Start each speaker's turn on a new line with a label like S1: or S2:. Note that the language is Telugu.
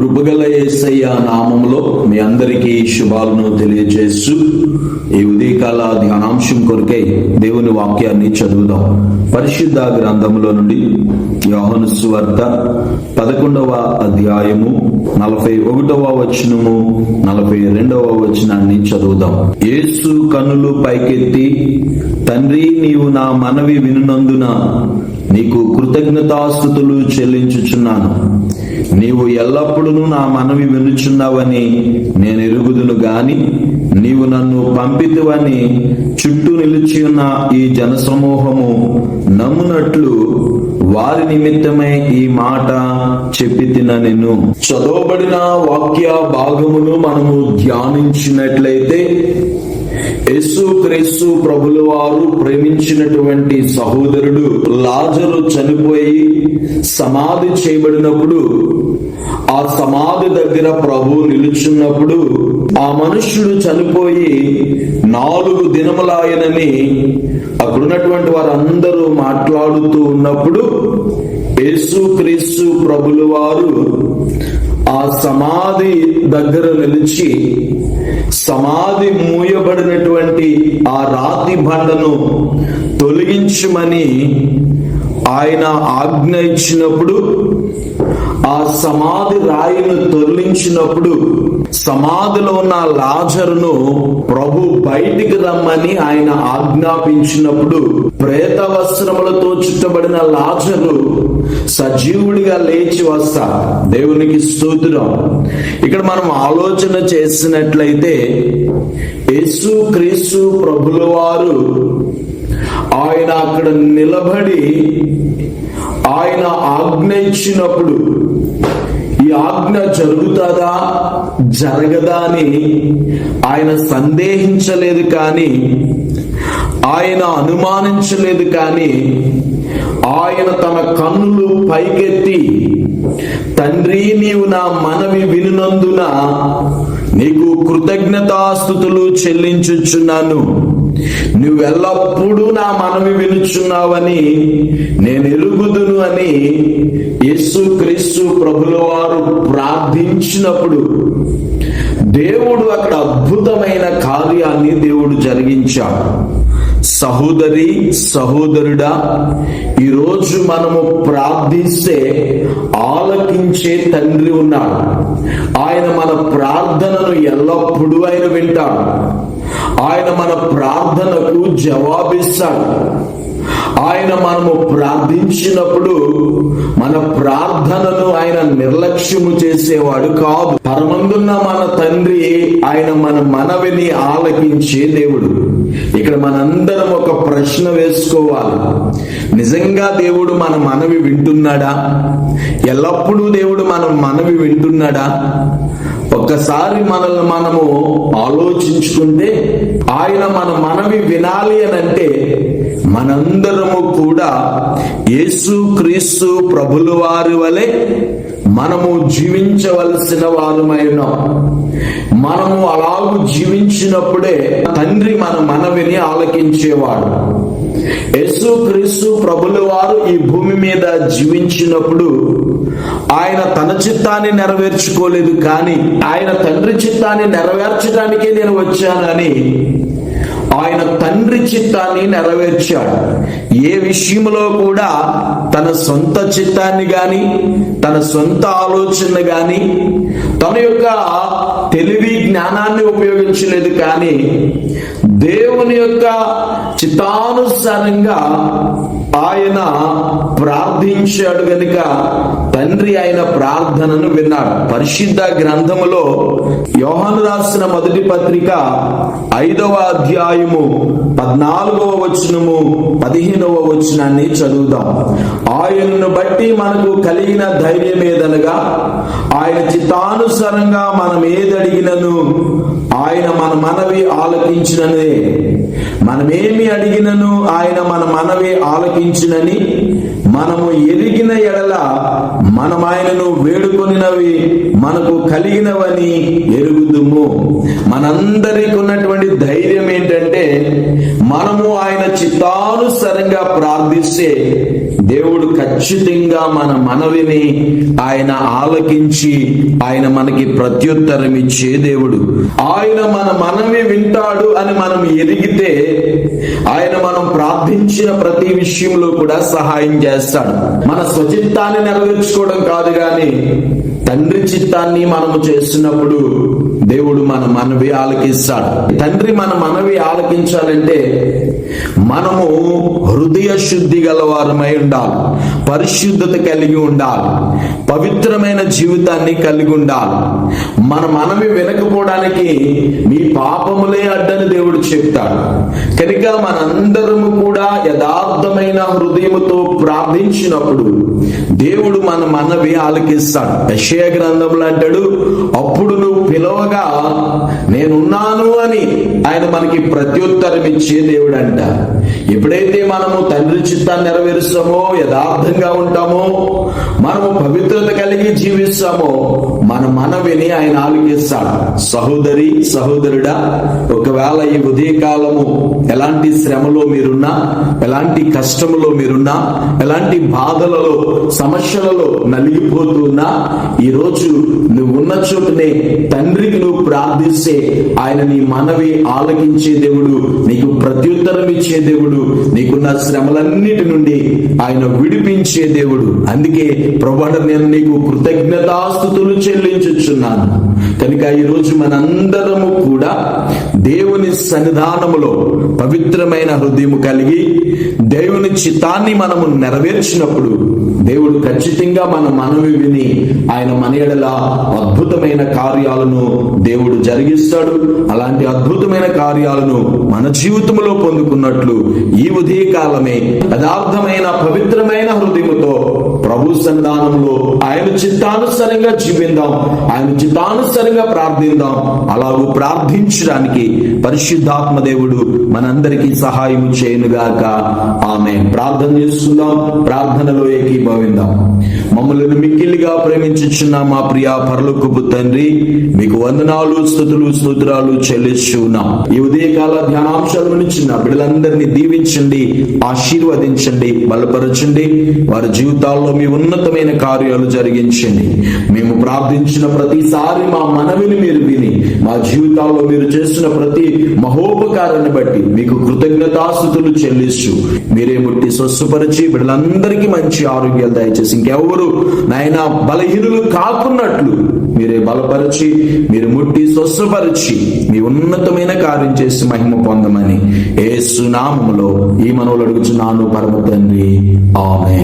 S1: కృపగల యేసయ్య నామంలో మీ అందరికీ శుభాలను తెలియజేస్తూ ఈ ఉదయకాల ధ్యానాంశం కొరకై దేవుని వాక్యాన్ని చదువుదాం. పరిశుద్ధ గ్రంథములో నుండి యోహను సువార్త పదకొండవ అధ్యాయము నలభై ఒకటవ వచనము నలభై రెండవ వచనాన్ని చదువుదాం. యేసు కన్నులు పైకెత్తి తండ్రి నీవు నా మనవి వినునందున నీకు కృతజ్ఞతాస్థుతులు చెల్లించుచున్నాను. నీవు ఎల్లప్పుడూ నా మనవి వినుచున్నావని నేను ఎరుగుదును గాని నీవు నన్ను పంపితువని చుట్టూ నిలిచి ఉన్న ఈ జనసమూహము నమ్మునట్లు వారి నిమిత్తమై ఈ మాట చెప్పి తిన నేను చదవబడిన వాక్య భాగమును మనము ధ్యానించినట్లయితే యేసు క్రీస్తు ప్రభుల వారు ప్రేమించినటువంటి సహోదరుడు లాజరు చనిపోయి సమాధి చేయబడినప్పుడు ఆ సమాధి దగ్గర ప్రభు నిలుచున్నప్పుడు ఆ మనుష్యుడు చనిపోయి నాలుగు దినములాయనని అక్కడున్నటువంటి వారందరూ మాట్లాడుతూ ఉన్నప్పుడు యేసు క్రీస్తు ప్రభులు వారు ఆ సమాధి దగ్గర నిలిచి సమాధి మూయబడినటువంటి ఆ రాతి బండను తొలగించమని ఆయన ఆజ్ఞ ఇచ్చినప్పుడు ఆ సమాధి రాయిని తొలగించినప్పుడు సమాధిలో ఉన్న లాజరును ప్రభు బయటికి రమ్మని ఆయన ఆజ్ఞాపించినప్పుడు ప్రేత వస్త్రములతో చుట్టబడిన లాజరు సజీవుడిగా లేచి వస్తా. దేవునికి స్తోత్రం. ఇక్కడ మనం ఆలోచన చేసినట్లయితే యేసు క్రీస్తు ప్రభుల వారు ఆయన అక్కడ నిలబడి ఆయన ఆజ్ఞ ఇచ్చినప్పుడు ఈ ఆజ్ఞ జరుగుతుందా? జరగదా అని ఆయన సందేహించలేదు కానీ ఆయన అనుమానించలేదు కానీ ఆయన తన కన్నులు పైకెత్తి తండ్రి నీవు నా మనవి వినునందున నీకు కృతజ్ఞతాస్థుతులు చెల్లించుచున్నాను. నువ్వెల్లప్పుడూ నా మనవి వినుచున్నావని నేను ఎరుగుదును అని యేసు క్రీస్తు ప్రభుల వారు ప్రార్థించినప్పుడు దేవుడు అక్కడ అద్భుతమైన కార్యాన్ని దేవుడు జరిగించాడు. సహోదరి సహోదరుడా ఈరోజు మనము ప్రార్థిస్తే ఆలకించే తండ్రి ఉన్నాడు. ఆయన మన ప్రార్థనను ఎల్లప్పుడూ ఆయన వింటాడు. ఆయన మన ప్రార్థనకు జవాబిస్తాడు. ఆయన మనము ప్రార్థించినప్పుడు మన ప్రార్థనను ఆయన నిర్లక్ష్యము చేసేవాడు కాదు. పరమందున్న మన తండ్రి ఆయన మన మనవిని ఆలకించే దేవుడు. ఇక్కడ మనందరం ఒక ప్రశ్న వేసుకోవాలి. నిజంగా దేవుడు మన మనవి వింటున్నాడా? ఎల్లప్పుడూ దేవుడు మన మనవి వింటున్నాడా? ఒక్కసారి మనల్ని మనము ఆలోచించుకుంటే ఆయన మన మనవి వినాలి అని అంటే మనందరము కూడా యేసు క్రీస్తు ప్రభుల వారి వలె మనము జీవించవలసిన వారమై ఉన్నాం. మనము అలాగూ జీవించినప్పుడే తండ్రి మన మనవిని ఆలకించేవాడు. యేసు క్రీస్తు ప్రభుల వారు ఈ భూమి మీద జీవించినప్పుడు ఆయన తన చిత్తాన్ని నెరవేర్చుకోలేదు కానీ ఆయన తండ్రి చిత్తాన్ని నెరవేర్చడానికే నేను వచ్చానని ఆయన తండ్రి చిత్తాన్ని నెరవేర్చాడు. ఏ విషయంలో కూడా తన సొంత చిత్తాన్ని గాని తన సొంత ఆలోచన గాని తన యొక్క తెలివి జ్ఞానాన్ని ఉపయోగించలేదు కానీ దేవుని యొక్క చిత్తానుసారంగా ఆయన ప్రార్థించాడు గనుక తండ్రి ఆయన ప్రార్థనను విన్నాడు. పరిశుద్ధ గ్రంథములో యోహాను రాసిన మొదటి పత్రిక ఐదవ అధ్యాయము పద్నాలుగవ వచనము పదిహేనవ వచనాన్ని చదువుదాం. ఆయనను బట్టి మనకు కలిగిన ధైర్యం ఏదనగా ఆయన చిత్తానుసారంగా మనం ఏదడిగినను ఆయన మన మనవి ఆలకించిననే. మనమేమి అడిగినను ఆయన మన మనవి ఆలకించినని మనము ఎరిగిన ఎడల మనం ఆయనను వేడుకొనినవి మనకు కలిగినవని ఎరుగుదుము. మనందరికి ఉన్నటువంటి ధైర్యం ఏంటంటే మనము ఆయన చిత్తానుసరంగా ప్రార్థిస్తే దేవుడు ఖచ్చితంగా మన మనవిని ఆయన ఆలకించి ఆయన మనకి ప్రత్యుత్తరం ఇచ్చే దేవుడు. ఆయన మన మనవి వింటాడు అని మనం ఎరిగితే ఆయన మనం ప్రార్థించిన ప్రతి విషయంలో కూడా సహాయం చేస్తాడు. మన స్వచిత్తాన్ని నెరవేర్చుకోవడం కాదు గాని తండ్రి చిత్తాన్ని మనము చేస్తున్నప్పుడు దేవుడు మన మనవి ఆలకిస్తాడు. తండ్రి మన మనవి ఆలకించాలంటే మనము హృదయ శుద్ధి గలవారమై ఉండాలి. పరిశుద్ధత కలిగి ఉండాలి. పవిత్రమైన జీవితాన్ని కలిగి ఉండాలి. మన మనవి వినకపోవడానికి మీ పాపములే అడ్డని దేవుడు చెప్తాడు. కనుక మనందరము కూడా యథార్థమైన హృదయముతో ప్రార్థించినప్పుడు దేవుడు మన మనవి ఆలకిస్తాడు. యశయ గ్రంథంలో అంటాడు అప్పుడు నువ్వు పిలవగా నేనున్నాను అని ఆయన మనకి ప్రత్యుత్తరం ఇచ్చే దేవుడు అంట ఎప్పుడైతే మనము తండ్రి చిత్తాన్ని నెరవేరుస్తామో యథార్థంగా ఉంటామో మనము పవిత్రత కలిగి జీవిస్తామో మన మనవిని ఆయన ఆలకిస్తాడు సహోదరి సహోదరుడా ఒకవేళ ఈ ఉదయకాలము ఎలాంటి శ్రమలో మీరున్నా ఎలాంటి కష్టములో మీరున్నా ఎలాంటి బాధలలో సమస్యలలో నలిగిపోతున్నా ఈ రోజు నువ్వు ఉన్న చోటునే తండ్రికి నువ్వు ప్రార్థిస్తే ఆయన నీ మనవి ఆలకించే దేవుడు నీకు ప్రత్యుత్తరం ఇచ్చే దేవుడు నీకున్న శ్రమలన్నిటి నుండి ఆయన విడిపించే దేవుడు. అందుకే ప్రభాట నేను నీకు కృతజ్ఞతాస్థుతులు చెల్లించుచున్నాను. కనుక ఈ రోజు మనందరము కూడా దేవుని సన్నిధానములో పవిత్రమైన హృదయము కలిగి దేవుని చిత్తాన్ని మనము నెరవేర్చినప్పుడు దేవుడు ఖచ్చితంగా మన మనవి విని ఆయన మన ఎడల అద్భుతమైన కార్యాలను దేవుడు జరిగిస్తాడు. అలాంటి అద్భుతమైన కార్యాలను మన జీవితంలో పొందుకున్నట్లు ఈ ఉదయ కాలమే యథార్థమైన పవిత్రమైన హృదయముతో ప్రభు సన్నిధానంలో ఆయన చిత్తానుసరంగా జీవిందాం. ఆయన చిత్తానుసరంగా ప్రార్థిద్దాం అలాగూ ప్రార్థించడానికి పరిశుద్ధాత్మ దేవుడు మనందరికీ సహాయం చేయనుగాక. ఆమె ప్రార్థన చేస్తున్నాం ప్రార్థనలో ఏకీభవిందాం మమ్మల్ని మిక్కిలిగా ప్రేమించుచున్న మా ప్రియ పరలోకపు తండ్రి మీకు వందనాలు స్థుతులు స్తోత్రాలు చెల్లిస్తున్నాం ఈ ఉదయకాల ధ్యానాంశాల నుంచి నా బిడ్డలందరినీ దీవించండి ఆశీర్వదించండి బలపరచండి వారి జీవితాల్లో మీ ఉన్నతమైన కార్యాలు జరిగించండి. మేము ప్రార్థించిన ప్రతిసారి మా మనవిని మీరు విని మా జీవితాల్లో మీరు చేస్తున్న ప్రతి మహోపకారాన్ని బట్టి మీకు కృతజ్ఞతాస్థుతులు చెల్లిస్తూ మీరే ముట్టి స్వస్థపరిచి బిడ్డలందరికీ మంచి ఆరోగ్యం ఆరోగ్యాలు దయచేసి ఇంకెవరు నాయన బలహీనులు కాకున్నట్లు మీరే బలపరిచి మీరు ముట్టి స్వస్థపరిచి మీ ఉన్నతమైన కార్యం చేసి మహిమ పొందమని ఏ సునామములో ఈ మనవులు అడుగుచున్నాను పరమ తండ్రి. ఆమె